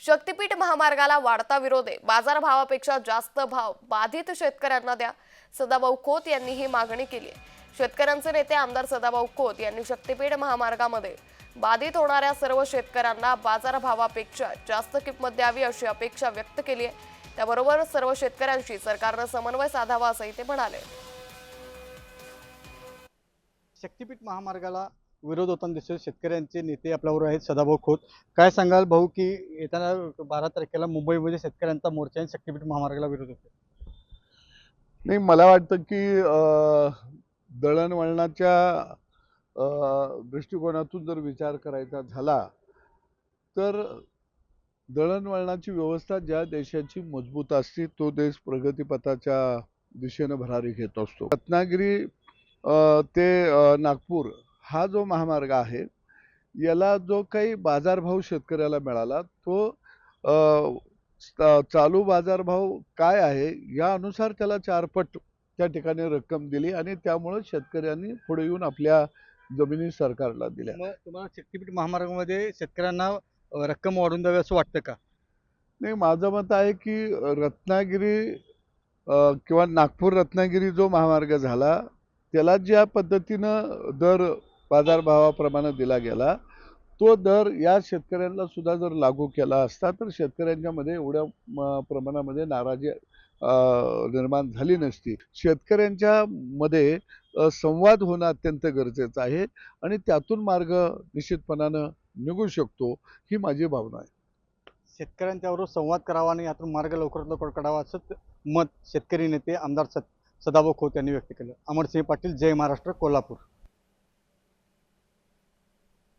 शक्तीपीठ महामार्गाला वाढता विरोध आहे. बाजारभावापेक्षा जास्त भाव बाधित शेतकऱ्यांना द्या. सदाभाऊ खोत यांनी ही मागणी केली आहे. शेतकऱ्यांचे नेते आमदार सदाभाऊ खोत यांनी शक्तीपीठ महामार्गामध्ये बाधित होणाऱ्या सर्व शेतकऱ्यांना बाजारभावापेक्षा जास्त किंमत द्यावी अशी अपेक्षा व्यक्त केली आहे. त्याबरोबर सर्व शेतकऱ्यांशी सरकारनं समन्वय साधावा असंही ते म्हणाले. शक्तीपीठ महामार्गाला विरोध होताना दिसतो शेतकऱ्यांचे नेते आपल्याबरोबर आहेत सदाभाऊ खोत. काय सांगाल भाऊ की येताना बारा तारखेला मुंबईमध्ये शेतकऱ्यांचा मोर्चा आणि शक्तीपीठ महामार्गाला विरोध होतो नाही मला वाटतं की दळणवळणाच्या दृष्टिकोनातून जर विचार करायचा झाला तर दळणवळणाची व्यवस्था ज्या देशाची मजबूत असते तो देश प्रगतीपथाच्या दिशेनं भरारी घेत असतो. रत्नागिरी ते नागपूर हा जो महामार्ग आहे याला जो काही बाजारभाव शेतकऱ्याला मिळाला तो चालू बाजारभाव काय आहे या अनुसार त्याला चारपट त्या ठिकाणी रक्कम दिली आणि त्यामुळे शेतकऱ्यांनी पुढे येऊन आपल्या जमिनी सरकारला दिल्या. तुम्हाला शक्तीपीठ महामार्गामध्ये शेतकऱ्यांना रक्कम वाढवून द्यावी असं वाटतं का? नाही माझं मत आहे की रत्नागिरी किंवा नागपूर रत्नागिरी जो महामार्ग झाला त्याला ज्या पद्धतीनं दर बाजारभावाप्रमाणे दिला गेला. तो दर या शेतकऱ्यांना सुद्धा जर लागू केला असता तर शेतकऱ्यांच्यामध्ये एवढ्या म, प्रमाणामध्ये नाराजी निर्माण झाली नसती. शेतकऱ्यांच्या मध्ये संवाद होणं अत्यंत गरजेचं आहे आणि त्यातून मार्ग निश्चितपणानं निघू शकतो ही माझी भावना आहे. शेतकऱ्यांच्याबरोबर संवाद करावा आणि यातून मार्ग लवकरात लवकर काढावा असं मत शेतकरी नेते आमदार सत सदाभाऊ खोत यांनी व्यक्त केलं. अमरसिंह पाटील जय महाराष्ट्र कोल्हापूर.